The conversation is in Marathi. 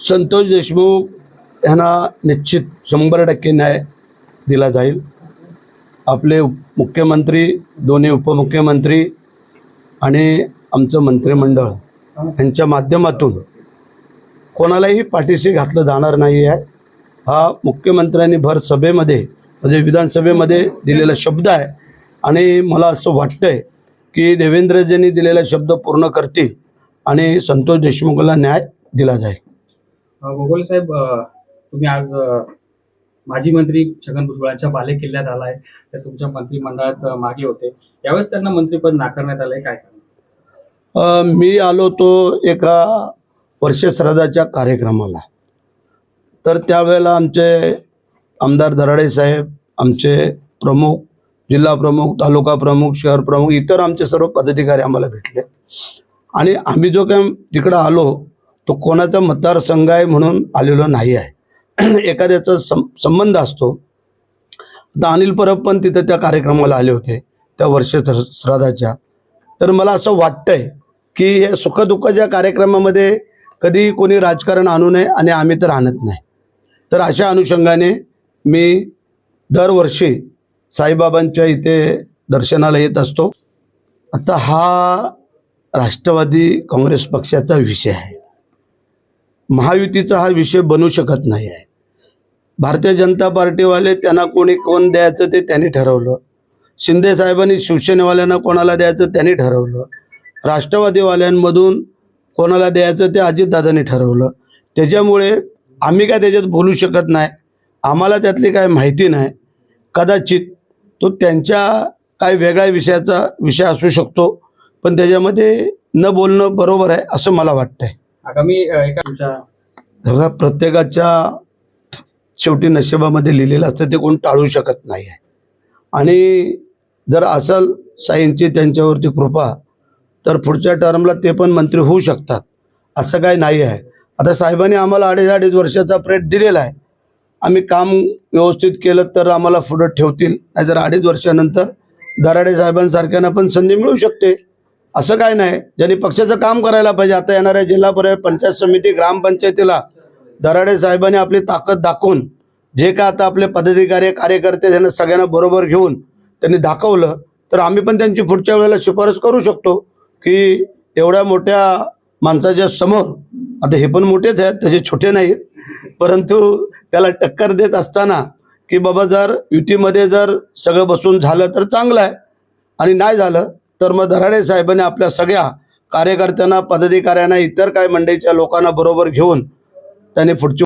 संतोष देशमुख यांना निश्चित शंभर टक्के न्याय दिला जाईल. आपले मुख्यमंत्री दोन्ही उपमुख्यमंत्री आणि आमचं मंत्रिमंडळ यांच्या माध्यमातून कोणालाही पाठीशी घातलं जाणार नाही आहे. हा मुख्यमंत्र्यांनी भर सभेमध्ये म्हणजे विधानसभेमध्ये दिलेला शब्द आहे. आणि मला असं वाटतंय की देवेंद्रजींनी दिलेला शब्द पूर्ण करतील आणि संतोष देशमुखला न्याय दिला जाईल. गोगोले साहेब तुम्ही आज माजी मंत्री छगन भुजबळांच्या बाले किल्ल्यात आलाय. ते तुमच्या मंत्रिमंडळात मागे होते. यावेळेस त्यांना मंत्रीपद नाकारण्यात आलंय. काय कारण? मी आलो तो एका वर्षश्राद्धाच्या कार्यक्रमाला. तर त्यावेळेला आमचे आमदार दराडे साहेब आमचे प्रमुख जिल्हा प्रमुख तालुका प्रमुख शहर प्रमुख इतर आमचे सर्व पदाधिकारी आम्हाला भेटले. आणि आम्ही जो काय तिकडं आलो तो कोणाचा मतदारसंघ आहे म्हणून आलेलो नाही आहे. एखाद्याचा सं संबंध असतो. आता अनिल परब पण तिथं त्या कार्यक्रमाला आले होते त्या वर्ष श्राद्धाच्या. तर मला असं वाटतंय की हे सुखदुःखाच्या कार्यक्रमामध्ये कधी कोणी राजकारण आणू नये आणि आम्ही तर आणत नाही. तर अशा अनुषंगाने मी दरवर्षी साईबाबांच्या इथे दर्शनाला येत असतो. आता हा राष्ट्रवादी काँग्रेस पक्षाचा विषय आहे. महायुतीचा हा विषय बनू शकत नाही आहे. भारतीय जनता पार्टीवाले त्यांना कोणी कोण द्यायचं ते त्यांनी ठरवलं. शिंदे साहेबांनी शिवसेनेवाल्यांना कोणाला द्यायचं त्यांनी ठरवलं. राष्ट्रवादीवाल्यांमधून कोणाला द्यायचं ते अजितदादांनी ठरवलं. त्याच्यामुळे आम्ही काय त्याच्यात बोलू शकत नाही. आम्हाला त्यातली काय माहिती नाही. कदाचित तो त्यांच्या काय वेगळ्या विषयाचा विषय असू शकतो. पण त्याच्यामध्ये न बोलणं बरोबर आहे असं मला वाटतंय. आगामी एका तुमच्या प्रत्येकाच्या शेवटी नशिबामध्ये लिहिलेलं असतं ते कोण टाळू शकत नाही आहे. आणि जर असल साईंची त्यांच्यावरती कृपा तर पुढच्या टर्मला ते पण मंत्री होऊ शकतात असं काही नाही आहे. आता साहेबांनी आम्हाला अडीच अडीच वर्षाचा प्रेट दिलेला आहे. आम्ही काम व्यवस्थित केलं तर आम्हाला पुढं ठेवतील नाहीतर अडीच वर्षानंतर दराडे साहेबांसारख्यांना पण संधी मिळू शकते. असं काय नाही. ज्यांनी पक्षाचं काम करायला पाहिजे आता येणाऱ्या जिल्हा परिषद पंचायत समिती ग्रामपंचायतीला दराडे साहेबांनी आपली ताकद दाखवून जे काय आता आपले पदाधिकारी कार्यकर्ते त्यांना सगळ्यांना बरोबर घेऊन त्यांनी दाखवलं तर आम्ही पण त्यांची पुढच्या वेळेला शिफारस करू शकतो की एवढ्या मोठ्या माणसाच्या समोर आता हे पण मोठेच आहेत तसे छोटे नाहीत परंतु त्याला टक्कर देत असताना की बाबा जर युतीमध्ये जर सगळं बसून झालं तर चांगलं आहे. आणि नाही झालं तर मग दराडे साहेबांनी आपल्या सगळ्या कार्यकर्त्यांना पदाधिकाऱ्यांना इतर काय मंडईच्या लोकांना बरोबर घेऊन त्यांनी पुढची